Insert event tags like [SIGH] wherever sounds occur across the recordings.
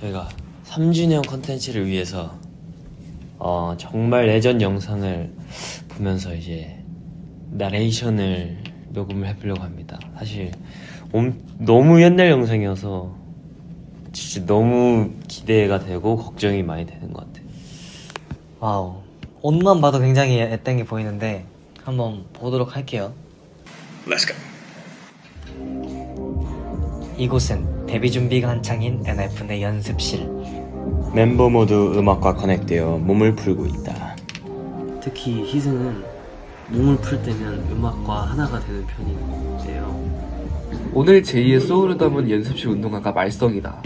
저희가 3주년 컨텐츠를 위해서 어, 정말 예전 영상을 보면서 이제 나레이션을 녹음을 해보려고 합니다. 사실 엄- 너무 옛날 영상이어서 진짜 너무 기대가 되고 걱정이 많이 되는 것 같아요. 와우. 옷만 봐도 굉장히 애땡이 보이는데 한번 보도록 할게요. Let's go. 이곳은 데뷔 준비가 한창인 NF의 연습실. 멤버 모두 음악과 커넥되어 몸을 풀고 있다. 특히 희승은 몸을 풀 때면 음악과 하나가 되는 편인데요. 오늘 제2의 소울을 담은 연습실 운동화가 말썽이다.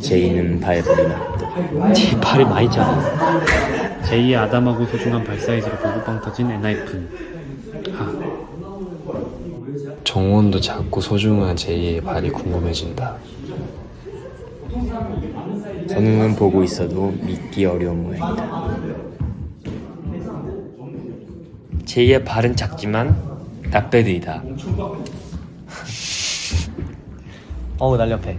제이는 발버리 났다. 제 발이 많이 작아. 제2의 아담하고 소중한 발 사이즈로 보고빵 터진 엔하이픈 하 정원도 작고 소중한 제이의 발이 궁금해진다. 선우는 보고 있어도 믿기 어려운 모양이다. 제이의 발은 작지만 나배드이다. [LAUGHS] 어우 날렵해.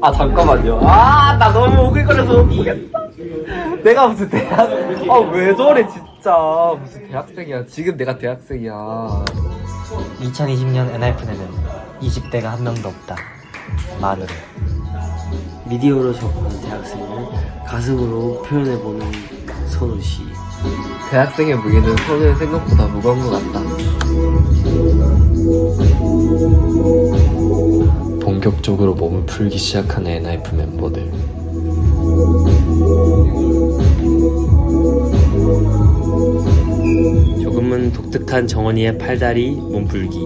아 잠깐만요. 아 나 너무 오글거려서 못 보겠다. [LAUGHS] 내가 무슨 대학? 아왜 저래 진짜 무슨 대학생이야? 지금 내가 대학생이야. 2020년 NF에는 20대가 한 명도 없다. 만으로. 미디어로 접한 대학생을 가슴으로 표현해보는 선우 씨. 대학생의 무게는 선우의 생각보다 무거운 것 같다. 본격적으로 몸을 풀기 시작한 엔하이프 멤버들. 조금은 독특한 정원이의 팔다리 몸풀기.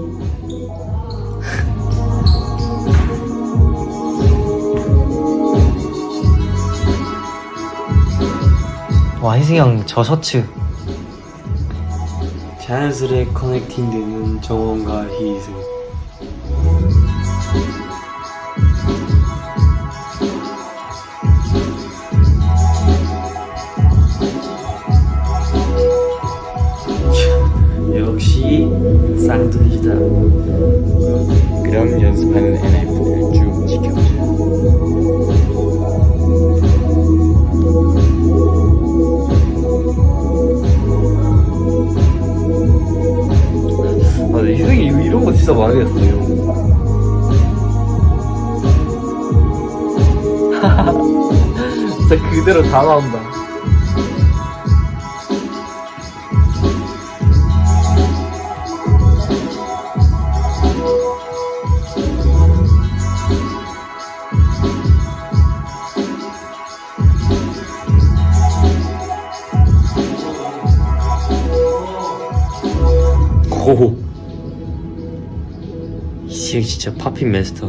와 희승이 형 저 셔츠 자연스레 커넥팅되는 정원과 희승. 쌍둥이다. 그럼 연습하는 NF를 쭉 지켜보자. 아 희승이 이런- 거 진짜 많이 했어요. [LAUGHS] 진짜 그대로 다 나온다. 오. 이승 진짜 팝핀 마스터.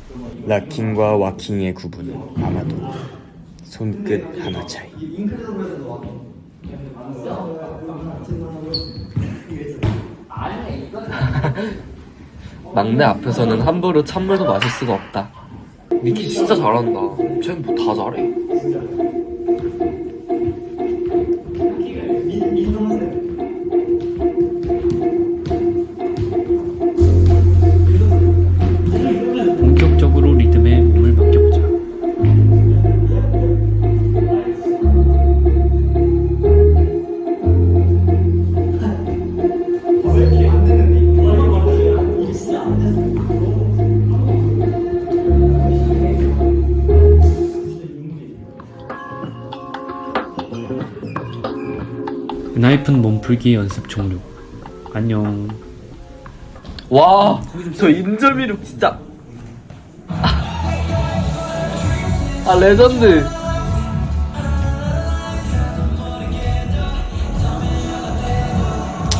락킹과 와킹의 구분은 아마도 손끝 하나 차이. [LAUGHS] 막내 앞에서는 함부로 찬물도 마실 수가 없다. 니키 진짜 잘한다. 쟤는 뭐 다 잘해. 하이픈 몸풀기 연습 종료. 안녕. 와, 저 인절미룩 진짜. 아, 레전드.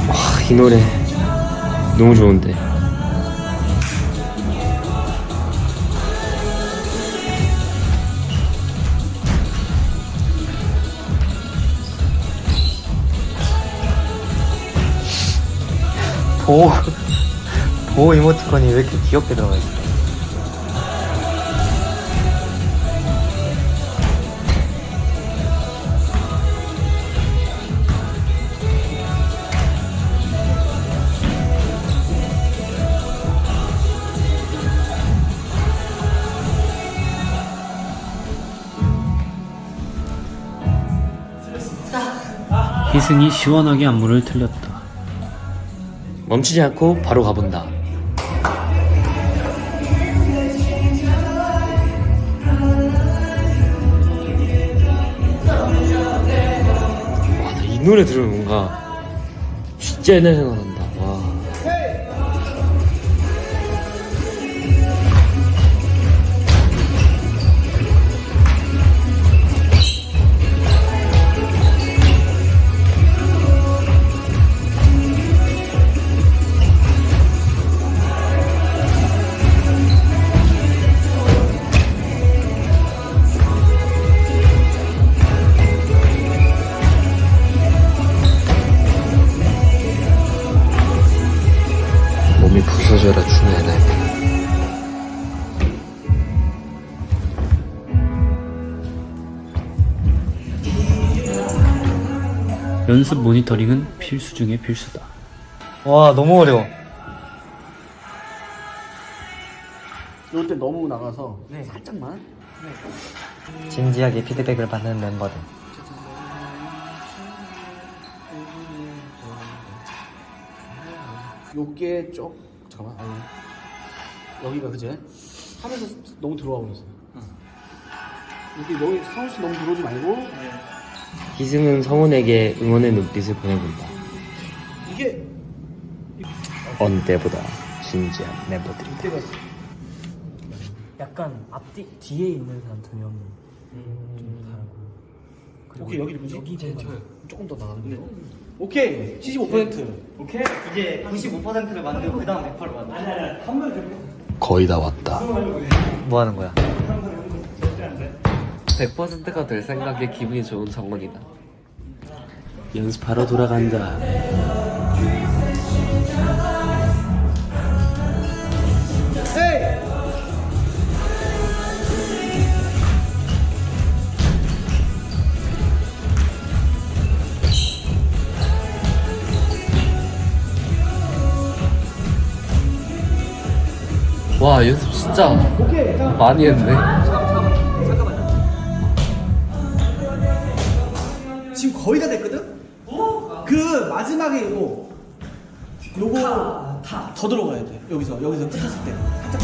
아, 이 노래 너무 좋은데. 보호 [LAUGHS] 보호 이모티콘이 왜 이렇게 귀엽게 들어가 있어? 희승이 시원하게 안무를 틀렸다. 멈추지 않고 바로 가본다. 와, 나이 노래 들으면 뭔가 진짜 옛날 생각난다. 연습 모니터링은 필수 중의 필수다. 와 너무 어려워. 이럴 때 너무 나가서 살짝만? 진지하게 피드백을 받는 멤버들. 요게 쪽 잠깐만 아니. 여기가 그제 하면서 너무 들어와 버렸어. 여기 너무 성우 씨 너무 들어오지 말고 희승은 성훈에게 응원의 눈빛을 보내본다. 이게 때보다 진지한 멤버들이. 이때가 약간 앞뒤 뒤에 있는 사람 두 명이 좀 다르고 그리고 오케이 여기 누구지? 여기 보면 조금 더 나가는데 오케이 75% 오케이 이제 95%를 만들고 그 다음 100%를 만들어. 거의 다 왔다 뭐 하는 거야? 100%가 될 생각에 기분이 좋은 정원이다. 연습하러 돌아간다. 와, 연습 진짜 많이 했네. 거의 다 됐거든? 그 마지막에 요거 요거 더 들어가야 돼. 여기서 여기서 뜯었을 때. 살짝.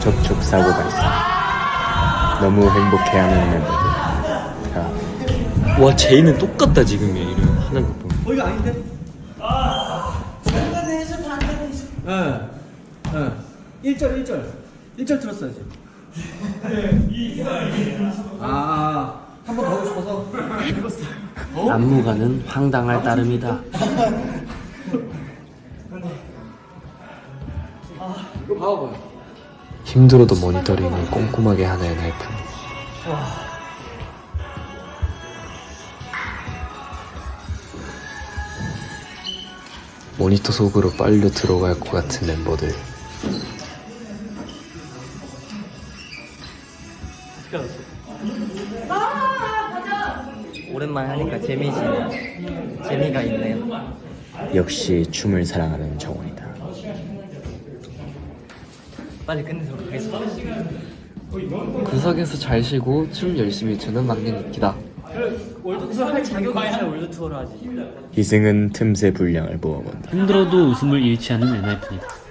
접촉 사고 발생. 너무 행복해하는 멤버들. 자. 와, 제이는 똑같다, 지금 이름 하는 거 보면. 거기가 아닌데? 응, 응. 1절, 1절. 1절 들었어야지. 아, 한번더 하고 싶어서. 안무가는 황당할 따름이다. 이거 봐봐요. 힘들어도 모니터링을 꼼꼼하게 하는 엔하이픈 모니터 속으로 빨려 들어갈 것 같은 멤버들 오랜만에 하니까 재미지. 재미가 있네요. 역시 춤을 사랑하는 정원이다. 빨리 끝내도록 하겠습니다. 구석에서 잘 쉬고 춤 열심히 추는 막내 니키다. 희승은 틈새 분량을 모아본다. 힘들어도 웃음을 잃지 않는 엔하이픈이다.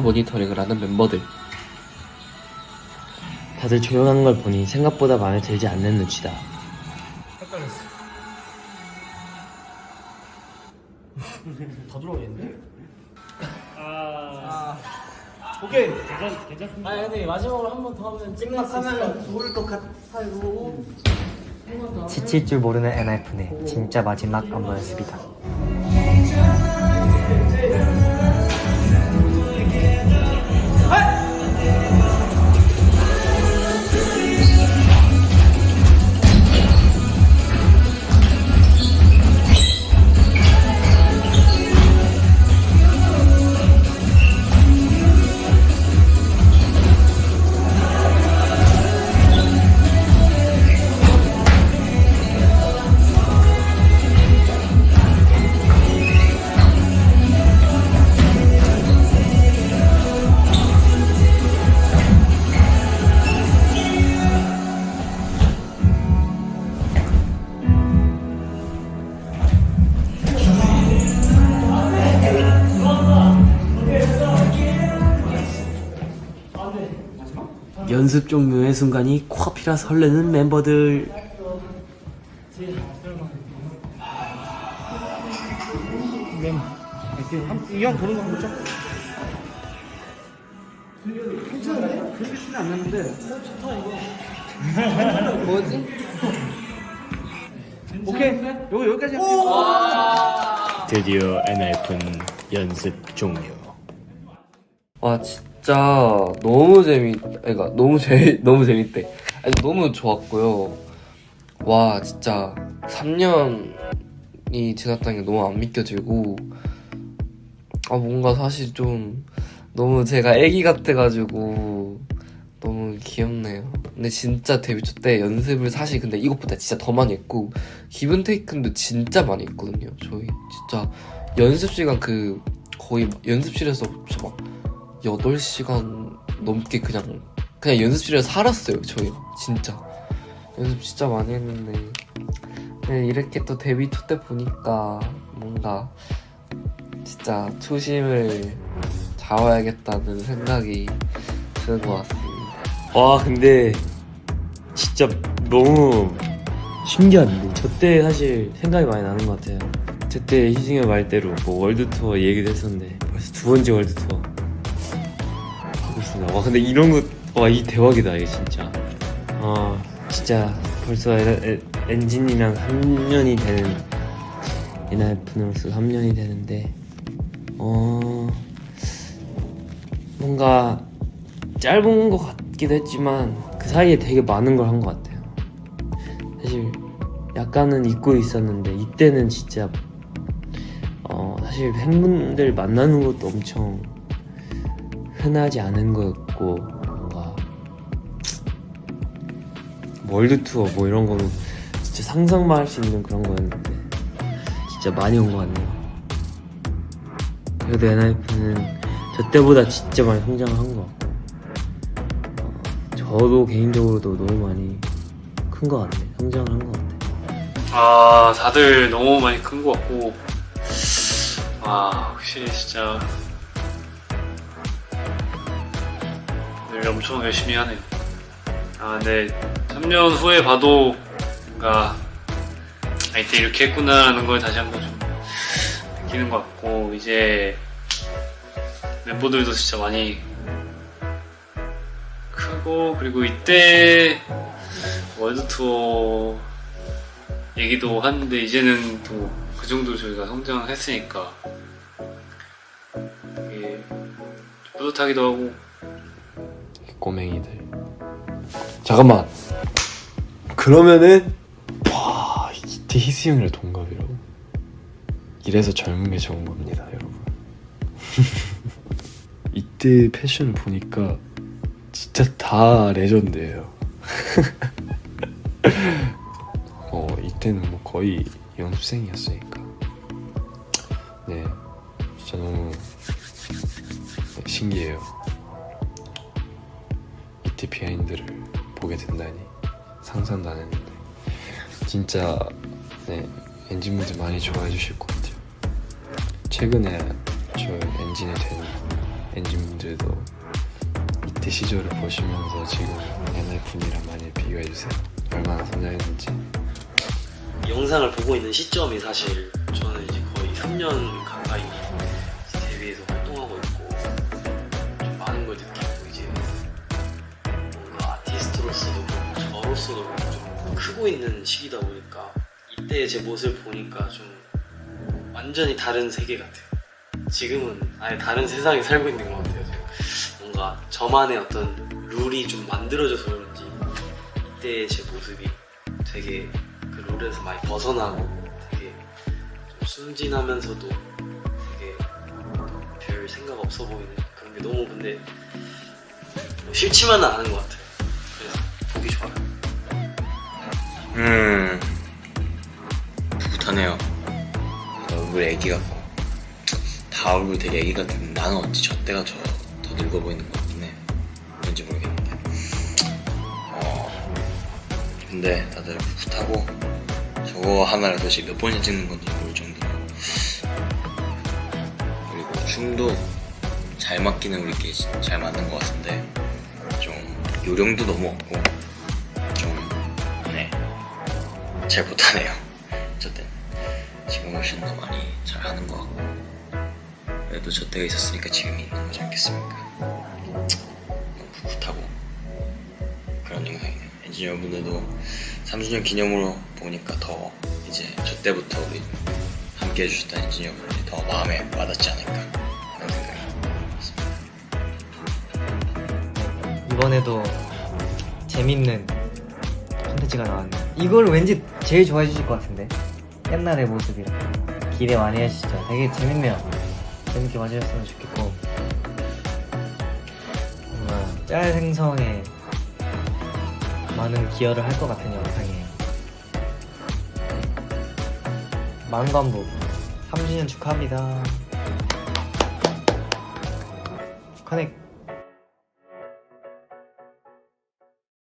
바로 모니터링을 하는 멤버들. 다들 조용한 걸 보니 생각보다 마음에 들지 않는 눈치다. 더 들어오겠는데? 오케이. 아니 근데 마지막으로 한 번 더 하면 찍막하면 좋을 것 같아요. 지칠 줄 모르는 엔하이픈의 진짜 마지막 안무 연습이다. 연습 종료의 순간이 코앞이라 설레는 멤버들. 이왕 보는 거 보자. 괜찮은데? 그렇게 티는 안 났는데. 어, 좋다, 이거. 뭐지? 오케이. 요거 여기까지 할게요. 드디어 엔하이픈 연습 종료. 와 진짜 너무 재미 그러니까 너무 [LAUGHS] 재 너무 재밌대. 아니 너무 좋았고요. 와 진짜 3년이 지났다는 게 너무 안 믿겨지고 아 뭔가 사실 좀 너무 제가 애기 같아가지고 너무 귀엽네요. 근데 진짜 데뷔 초 때 연습을 사실 근데 이것보다 진짜 더 많이 했고 기분 테이큰도 진짜 많이 했거든요. 저희 진짜 연습 시간 그 거의 연습실에서 저막 8시간 넘게 그냥 그냥 연습실에서 살았어요 저희. 진짜. 연습 진짜 많이 했는데. 네, 이렇게 또 데뷔 초 때 보니까 뭔가 진짜 초심을 잡아야겠다는 생각이 드는 것 같습니다. 와 근데 진짜 너무 신기한데. 저 때 사실 생각이 많이 나는 것 같아요. 저때 희승의 말대로 뭐 월드 투어 얘기도 했었는데 벌써 두 번째 월드 투어 하고 있습니다 와 근데 이런 거 와 이 대박이다 이게 진짜 아 진짜 벌써 에, 에, 엔진이랑 3년이 되는 엔하이픈으로서 3년이 되는데 어 뭔가 짧은 것 같기도 했지만 그 사이에 되게 많은 걸 한 것 같아요. 사실 약간은 잊고 있었는데 이때는 진짜 어 사실 팬분들 만나는 것도 엄청 흔하지 않은 거였고 뭔가 월드 투어 뭐 이런 거는 진짜 상상만 할 수 있는 그런 거였는데 진짜 많이 온 것 같네요. 그래도 엔하이픈은 저 때보다 진짜 많이 성장을 한것 같고 저도 개인적으로도 너무 많이 큰 것 같네. 성장을 한 것 같아. 아, 다들 너무 많이 큰 것 같고, 아, 확실히 진짜, 늘 엄청 열심히 하네요. 아, 근데 3년 후에 봐도, 뭔가, 아, 이때 이렇게 했구나라는 걸 다시 한번 좀 느끼는 것 같고, 이제, 멤버들도 진짜 많이 크고, 그리고 이때, 월드 투어 얘기도 하는데 이제는 또 그 정도 저희가 성장을 했으니까 뿌듯하기도 하고 꼬맹이들. 잠깐만. 그러면은 와 이때 희수 형이랑 동갑이라고? 이래서 젊은 게 좋은 겁니다 여러분. [LAUGHS] 이때 패션을 보니까 진짜 다 레전드예요. [LAUGHS] 어 이때는 뭐 거의 연습생이었으니까. 네. 진짜 너무 신기해요 비하인드를 보게 된다니 상상도 안 했는데. 진짜 네 엔진분들 많이 좋아해 주실 것 같아요. 최근에 저 엔진이 된 엔진분들도 이때 시절을 보시면서 지금 옛날 분이랑 많이 비교해 주세요. 얼마나 성장했는지. 영상을 보고 있는 시점이 사실 저는 이제 거의 3년 크고 있는 시기다 보니까 이때 제 모습을 보니까 좀 완전히 다른 세계 같아요. 지금은 아예 다른 세상에 살고 있는 것 같아요. 뭔가 저만의 어떤 룰이 좀 만들어져서 그런지 이때의 제 모습이 되게 그 룰에서 많이 벗어나고 되게 좀 순진하면서도 되게 별 생각 없어 보이는 그런 게 너무 근데 뭐 싫지만은 않은 것 같아요. 그래서 보기 좋아요. 음. 풋풋하네요. 얼굴 애기 같고. 다 얼굴 되게 애기 같은데 나는 어찌 저 때가 저 더 늙어 보이는 것 같긴 해. 왠지 모르겠는데. 어. 근데 다들 풋풋하고 저거 하나를 도대체 몇 번이나 찍는 건지 모를 정도로. 그리고 춤도 잘 맞기는 우리끼리 잘 맞는 것 같은데 좀 요령도 너무 없고 잘 못하네요. 어쨌든 지금 훨씬 더 많이 잘하는 것 같고 그래도 저 때가 있었으니까 지금이 있는 거지 않겠습니까? 너무 풋풋하고 그런 영상이네요. 엔지니어분들도 3주년 기념으로 보니까 더 이제 저 때부터 우리 함께 해주셨던 엔지니어분들이 더 마음에 와닿지 않을까 그런 생각이 듭니다. 이번에도 재밌는 콘텐츠가 나왔네요. 이걸 왠지 제일 좋아해 주실 것 같은데 옛날의 모습이랑 기대 많이 하시죠. 되게 재밌네요. 재밌게 봐주셨으면 좋겠고 정말 짤 생성에 많은 기여를 할 것 같은 영상이에요. 만관부 3주년 축하합니다. 커넥